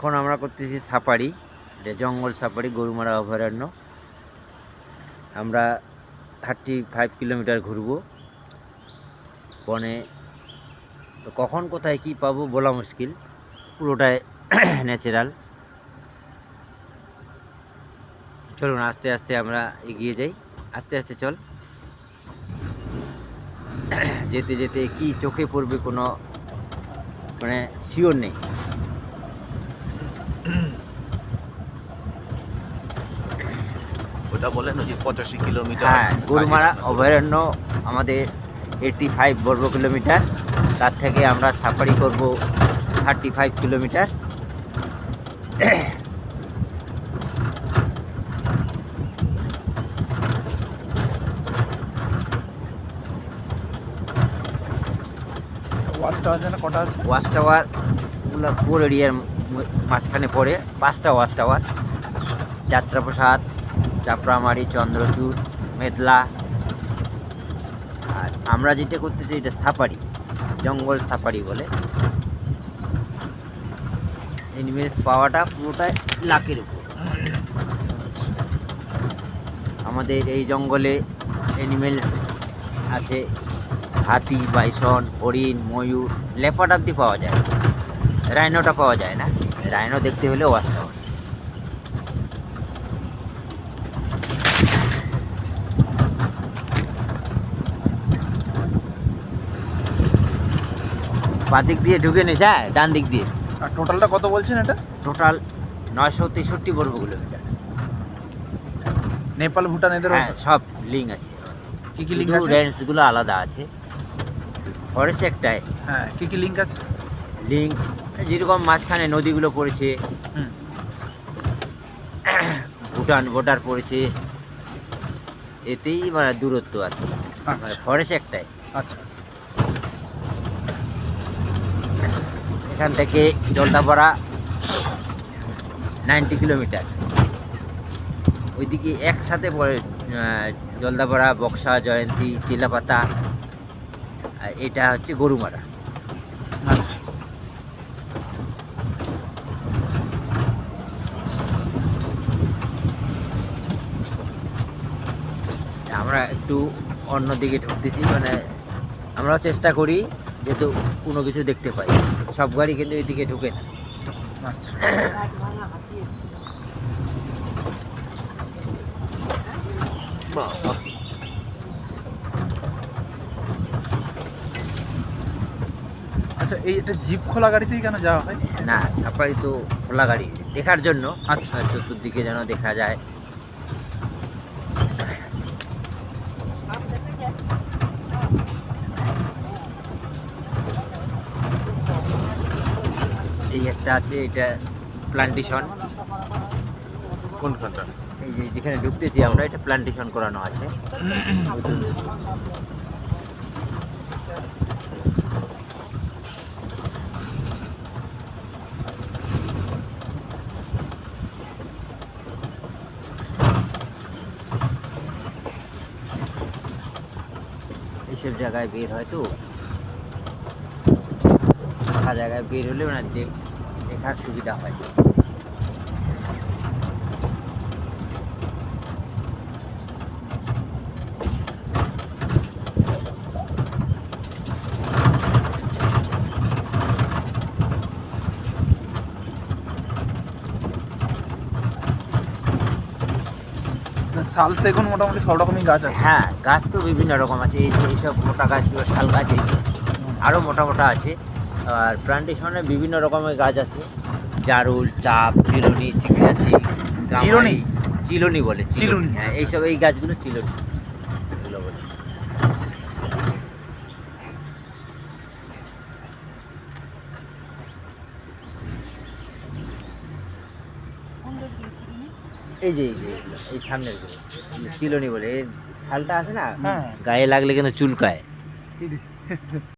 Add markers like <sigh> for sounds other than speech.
এখন আমরা করতেছি সাফারি এটা জঙ্গল সাফারি গরুমারা অভয়ারণ্য। আমরা থার্টি ফাইভ কিলোমিটার ঘুরবো। বনে তো কখন, কোথায়, কি পাবো বলা মুশকিল। পুরোটাই <coughs> ন্যাচারাল চলুন, আস্তে আস্তে আমরা এগিয়ে যাই। আস্তে আস্তে চল। <coughs> যেতে যেতে কি চোখে পড়বে কোনো মানে শিওর নেই। ওটা বলেন ওই যে পঁচাশি কিলোমিটার হ্যাঁ গরুমারা অভয়ারণ্য আমাদের এইটটি ফাইভ বর্গ কিলোমিটার তার থেকে আমরা সাফারি করব thirty five kilometre. Watch tower যেন কটা আছে? ওয়াচ টাওয়ার পুর এরিয়ার মাঝখানে পড়ে পাঁচটা ওয়াচ টাওয়ার যাত্রাপ্রসাদ চাপড়ামারি চন্দ্রচূড়, মেদলা। আর আমরা যেটা করতেছি এটা সাফারি, জঙ্গল সাফারি বলে। এনিমেলস পাওয়াটা পুরোটাই লাকের উপর। আমাদের এই জঙ্গলে এনিমেলস আছে, হাতি, বাইসন, হরিণ, ময়ূর লেপার্ড অব্দি পাওয়া যায়। রাইনোটা পাওয়া যায় না। রাইনো দেখতে হলে ওয়াচটা বাদিক দিয়ে ঢুকে নিস হ্যাঁ ডান দিক দিয়ে। আর টোটালটা কত বলছেন এটা? টোটাল নয়শো তেষট্টি বর্গ কিলোমিটার। নেপাল ভুটান এদের হ্যাঁ সব লিঙ্ক আছে। কি কি লিঙ্ক আছে? রেঞ্জগুলো আলাদা আছে। ফরেস্ট একটাই। হ্যাঁ কি কি লিঙ্ক আছে? লিঙ্ক যেরকম মাঝখানে নদীগুলো পড়েছে ভুটান বর্ডার পড়েছে এতেই মানে দূরত্ব আর কি ফরেস্ট একটাই। আচ্ছা। এখান থেকে জলদাপাড়া নাইনটি কিলোমিটার। ওইদিকে একসাথে পড়ে জলদাপাড়া বক্সা, জয়ন্তী, চিলাপাতা এটা হচ্ছে গরুমারা। আমরা একটু অন্যদিকে ঢুকতেছি মানে আমরাও চেষ্টা করি যেহেতু কোনো কিছু দেখতে পাই। সব গাড়ি কিন্তু এদিকে ঢুকে না। আচ্ছা এই এটা জিপ খোলা গাড়িতেই কেন যাওয়া হয়? না সাফারি তো খোলা গাড়ি। দেখার জন্য। আচ্ছা। চতুর্দিকে যেন দেখা যায়। একটা আছে এটা প্লান্টেশন কোনখানটা? এই যে যেখানে ঢুকতেছি আমরা এটা প্লান্টেশন করানো আছে। এইসব জায়গায় বের হয় তো। ফাঁকা জায়গায় বের হলে মানে দেখ- দেখার সুবিধা হয়। শাল সেগুন মোটামুটি সব রকমই গাছ আছে? হ্যাঁ গাছ তো বিভিন্ন রকম আছে এই যে এইসব মোটা গাছগুলো শাল গাছ এই আরও মোটা মোটা আছে। আর প্লান্টেশনে বিভিন্ন রকমের গাছ আছে জারুল চাপ চিরুনি গামারি, চিরুনি? চিলনি বলে চিলনি। হ্যাঁ এইসব এই গাছগুলো চিলনি এগুলো বলে এই যে এই যে এই সামনেরগুলো চিলনি বলে এই ছালটা আছে না হ্যাঁ। গায়ে লাগলে কিন্তু চুলকায়।